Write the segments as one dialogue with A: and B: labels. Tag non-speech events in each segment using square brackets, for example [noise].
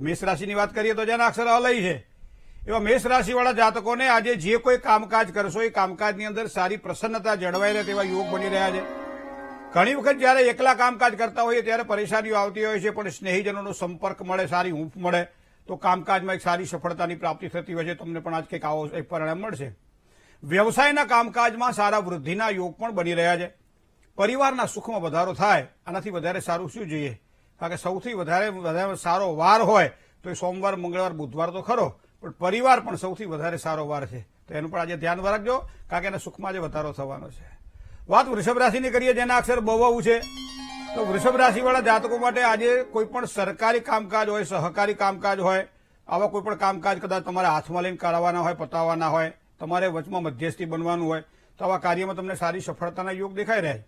A: મેષ રાશિની વાત કરીએ તો જેના અક્ષર અલય છે. એવા મેષ રાશિવાળા જાતકોને આજે જે કોઈ કામકાજ કરશો, એ કામકાજની અંદર સારી પ્રસન્નતા જળવાઈ રહે તેવા યોગ બની રહ્યા છે. ઘણી વખત જ્યારે એકલા કામકાજ કરતા હોઈએ ત્યારે પરેશાનીઓ આવતી હોય છે, પણ સ્નેહીજનોનો સંપર્ક મળે, સારી ઊંફ મળે, તો કામકાજમાં એક સારી સફળતાની પ્રાપ્તિ થતી હોય છે. તમને પણ આજ કંઈક આવો એક પરિણામ મળશે. વ્યવસાયના કામકાજમાં સારા વૃદ્ધિના યોગ પણ બની રહ્યા છે. પરિવારના સુખમાં વધારો થાય, આનાથી વધારે સારું શું જોઈએ? કારણ કે સૌથી વધારે વધારે સારો વાર હોય તો એ સોમવાર, મંગળવાર, બુધવાર તો ખરો, પણ પરિવાર પણ સૌથી વધારે સારો વાર છે. તો એનું પણ આજે ધ્યાન રાખજો, કારણ કે એના સુખમાં જે વધારો થવાનો છે. વાત વૃષભ રાશિની કરીએ, જેના અક્ષર બહુ છે. તો વૃષભ રાશિવાળા જાતકો માટે આજે કોઈ પણ સરકારી કામકાજ હોય, સહકારી કામકાજ હોય, આવા કોઈ પણ કામકાજ કદાચ તમારે હાથમાં લઈને કરાવવાના હોય, પતાવવાના હોય, તમારે વચમાં મધ્યસ્થી બનવાનું હોય, તો આવા કાર્યમાં તમને સારી સફળતાના યોગ દેખાઈ રહે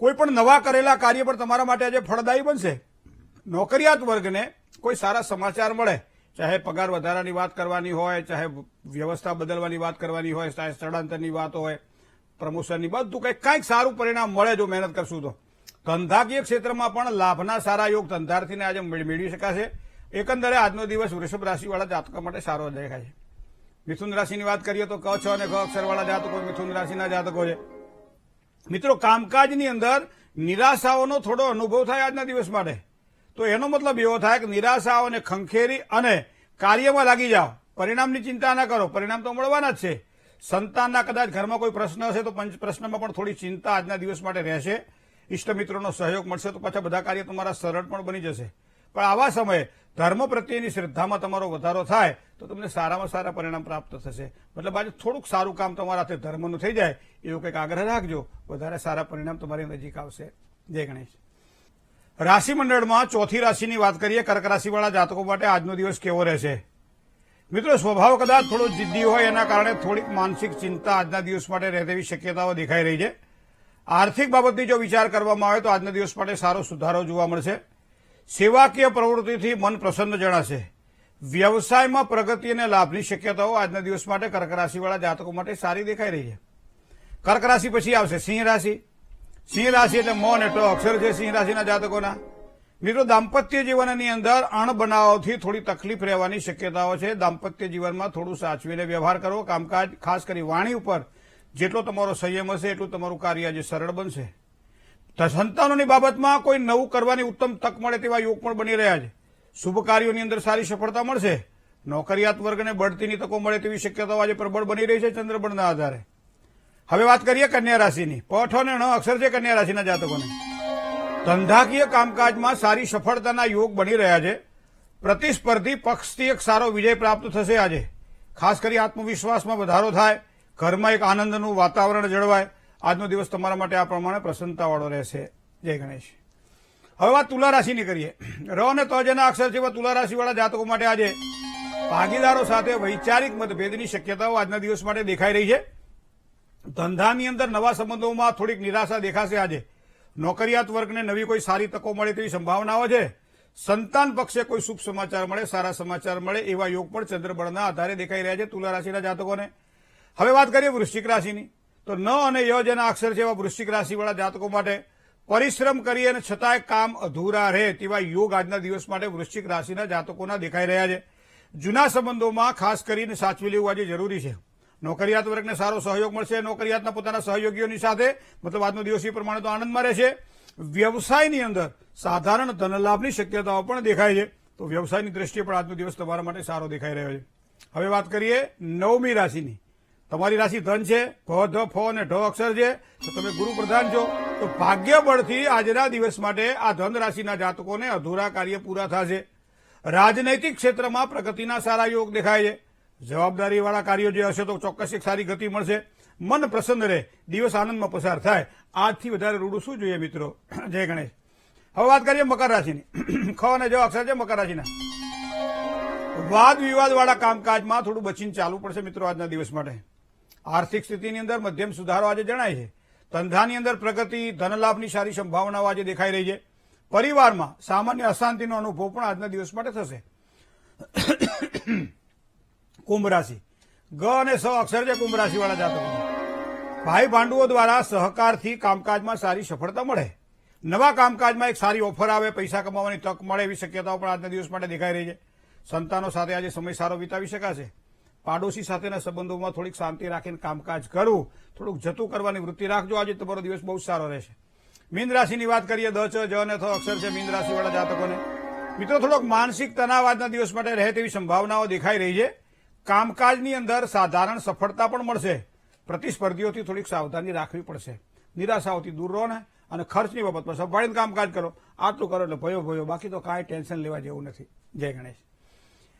A: કોઈ પણ નવા કરેલા કાર્ય પણ તમારા માટે આજે ફળદાયી બનશે. નોકરિયાત વર્ગને કોઈ સારા સમાચાર મળે, ચાહે પગાર વધારાની વાત કરવાની હોય, ચાહે વ્યવસ્થા બદલવાની વાત કરવાની હોય, ચાહે સ્થળાંતરની વાત હોય, પ્રમોશનની બધું કંઈક કાંઈક સારું પરિણામ મળે જો મહેનત કરશું તો. ધંધાકીય ક્ષેત્રમાં પણ લાભના સારા યોગ ધંધાર્થીને આજે મેળ- મેળવી શકાશે. એકંદરે આજનો દિવસ વૃષભ રાશિવાળા જાતકો માટે સારો દેખાય છે. મિથુન રાશિની વાત કરીએ તો ક, છ અને ક અક્ષરવાળા જાતકો મિથુન રાશિના જાતકો છે. મિત્રો, કામકાજની અંદર નિરાશાઓનો થોડો અનુભવ થાય આજના દિવસ માટે. તો એનો મતલબ એવો થાય કે નિરાશાઓને ખંખેરી અને કાર્યમાં લાગી જાઓ. પરિણામની ચિંતા ના કરો. પરિણામ તો મળવાના જ છે. સંતાનના કદાચ ઘરમાં કોઈ પ્રશ્ન હશે તો પ્રશ્નમાં પણ થોડી ચિંતા આજના દિવસ માટે રહેશે. ઇષ્ટમિત્રોનો સહયોગ મળશે તો પાછા બધા કાર્ય તમારા સરળ પણ બની જશે. પણ આવા સમયે ધર્મ પ્રત્યેની શ્રદ્ધામાં તમારો વધારો થાય તો તમને સારામાં સારા પરિણામ પ્રાપ્ત થશે. મતલબ આજે થોડુંક સારું કામ તમારા હાથે ધર્મનું થઈ જાય એવો કંઈક આગ્રહ રાખજો. વધારે સારા પરિણામ તમારી નજીક આવશે. જય ગણેશ. રાશિ મંડળમાં ચોથી રાશિની વાત કરીએ, કર્ક રાશિવાળા જાતકો માટે આજનો દિવસ કેવો રહેશે? મિત્રો, સ્વભાવ કદાચ થોડો જિદ્દી હોય, એના કારણે થોડીક માનસિક ચિંતા આજના દિવસ માટે રહે તેવી શક્યતાઓ દેખાઈ રહી છે. આર્થિક બાબતની જો વિચાર કરવામાં આવે તો આજના દિવસ માટે સારો સુધારો જોવા મળશે. સેવાકીય પ્રવૃત્તિથી મન પ્રસન્ન જણાશે. વ્યવસાયમાં પ્રગતિ અને લાભની શક્યતાઓ આજના દિવસ માટે કર્ક રાશિવાળા જાતકો માટે સારી દેખાઈ રહી છે. કર્ક રાશિ પછી આવશે સિંહ રાશિ. સિંહ રાશિ એટલે મોન એટલો અક્ષર છે સિંહ રાશિના જાતકોના. મિત્રો, દાંપત્ય જીવનની અંદર અણબનાવોથી થોડી તકલીફ રહેવાની શક્યતાઓ છે. દાંપત્ય જીવનમાં થોડું સાચવીને વ્યવહાર કરવો કામકાજ, ખાસ કરી વાણી ઉપર જેટલો તમારો સંયમ હશે, એટલું તમારું કાર્ય આજે સરળ બનશે. સંતાનોની બાબતમાં કોઈ નવું કરવાની ઉત્તમ તક મળે તેવા યોગ પણ બની રહ્યા છે. શુભ કાર્યોની અંદર સારી સફળતા મળશે. નોકરિયાત વર્ગને બઢતીની તકો મળે તેવી શક્યતાઓ આજે પ્રબળ બની રહી છે ચંદ્રબળના આધારે. હવે વાત કરીએ કન્યા રાશિની. પઠ અને ણ અક્ષર છે કન્યા રાશિના જાતકોને. ધંધાકીય કામકાજમાં સારી સફળતાના યોગ બની રહ્યા છે. પ્રતિસ્પર્ધી પક્ષથી એક સારો વિજય પ્રાપ્ત થશે આજે. ખાસ કરી આત્મવિશ્વાસમાં વધારો થાય, ઘરમાં એક આનંદનું વાતાવરણ જળવાય. આજનો દિવસ તમારા માટે આ પ્રમાણે પ્રસન્નતાવાળો રહેશે. જય ગણેશ. હવે વાત તુલા રાશિની કરીએ. ર અને ત જેના અક્ષર છે તુલા રાશિવાળા જાતકો માટે આજે ભાગીદારો સાથે વૈચારિક મતભેદની શક્યતાઓ આજના દિવસ માટે દેખાઈ રહી છે. ધંધાની અંદર નવા સંબંધોમાં થોડીક નિરાશા દેખાશે આજે. નોકરિયાત વર્ગને નવી કોઈ સારી તકો મળે તેવી સંભાવનાઓ છે. સંતાન પક્ષે કોઈ શુભ સમાચાર મળે, સારા સમાચાર મળે એવા યોગ પણ ચંદ્રબળના આધારે દેખાઈ રહ્યા છે તુલા રાશિના જાતકોને. હવે વાત કરીએ વૃશ્ચિક રાશિની. તો ન અને ય જેના અક્ષર છે એવા વૃશ્ચિક રાશિવાળા જાતકો માટે પરિશ્રમ કરી અને છતાંય કામ અધૂરા રહે તેવા યોગ આજના દિવસ માટે વૃશ્ચિક રાશિના જાતકોના દેખાઈ રહ્યા છે. જૂના સંબંધોમાં ખાસ કરીને સાચવી લેવું આજે જરૂરી છે. નોકરિયાત વર્ગને સારો સહયોગ મળશે. નોકરિયાતના પોતાના સહયોગીઓની સાથે, મતલબ આજનો દિવસ એ પ્રમાણે તો આનંદમાં રહેશે વ્યવસાયની અંદર સાધારણ ધનલાભની શક્યતાઓ પણ દેખાય છે. તો વ્યવસાયની દ્રષ્ટિએ પણ આજનો દિવસ તમારા માટે સારો દેખાઈ રહ્યો છે. હવે વાત કરીએ નવમી રાશિની. તમારી રાશિ ધન છે ભ ધ, ફ અને ઢ અક્ષર છે. તો તમે ગુરુ પ્રધાન છો. તો ભાગ્યબળથી આજના દિવસ માટે આ ધન રાશિના જાતકોને અધૂરા કાર્ય પૂરા થશે. રાજનૈતિક ક્ષેત્રમાં પ્રગતિના સારા યોગ દેખાય છે. જવાબદારીવાળા કાર્યો જે હશે તો ચોક્કસ એક સારી ગતિ મળશે. મન પ્રસન્ન રહે, દિવસ આનંદમાં પસાર થાય. આજથી વધારે રૂડું શું જોઈએ મિત્રો? [clears throat] જય ગણેશ. હવે વાત કરીએ મકર રાશિની. ખ અને જ અક્ષર છે મકર રાશિના. વાદ વિવાદવાળા કામકાજમાં થોડું બચીને ચાલવું પડશે મિત્રો આજના દિવસ માટે. આર્થિક સ્થિતિની અંદર મધ્યમ સુધારો આજે જણાય છે. ધંધાની અંદર પ્રગતિ, ધનલાભની સારી સંભાવનાઓ આજે દેખાઈ રહી છે. પરિવારમાં સામાન્ય અશાંતિનો અનુભવ પણ આજના દિવસ માટે થશે. કુંભ રાશિ ગ અને સ અક્ષર છે કુંભ રાશિવાળા જાતકો. ભાઈ ભાંડુઓ દ્વારા સહકારથી કામકાજમાં સારી સફળતા મળે. નવા કામકાજમાં એક સારી ઓફર આવે, પૈસા કમાવાની તક મળે એવી શક્યતાઓ પણ આજના દિવસ માટે દેખાઈ રહી છે. સંતાનો સાથે આજે સમય સારો વિતાવી શકાશે. પાડોશી સાથેના સંબંધોમાં થોડીક શાંતિ રાખીને કામકાજ કરવું થોડુંક જતું કરવાની વૃત્તિ રાખજો. આજે તમારો દિવસ બહુ સારો રહેશે. મીન રાશિની વાત કરીએ, દ, ચ, જ અને થ અક્ષર છે મીન રાશિવાળા જાતકોને. મિત્રો, થોડોક માનસિક તણાવ આજના દિવસ માટે રહે તેવી સંભાવનાઓ દેખાઈ રહી છે. કામકાજની અંદર સાધારણ સફળતા પણ મળશે. પ્રતિસ્પર્ધીઓથી થોડીક સાવધાની રાખવી પડશે. નિરાશાઓથી દૂર રહો ને અને ખર્ચની બાબતમાં સંભાળીને કામકાજ કરો. આટલું કરો એટલે ભયો ભયો. બાકી તો કાંઈ ટેન્શન લેવા જેવું નથી. જય ગણેશ.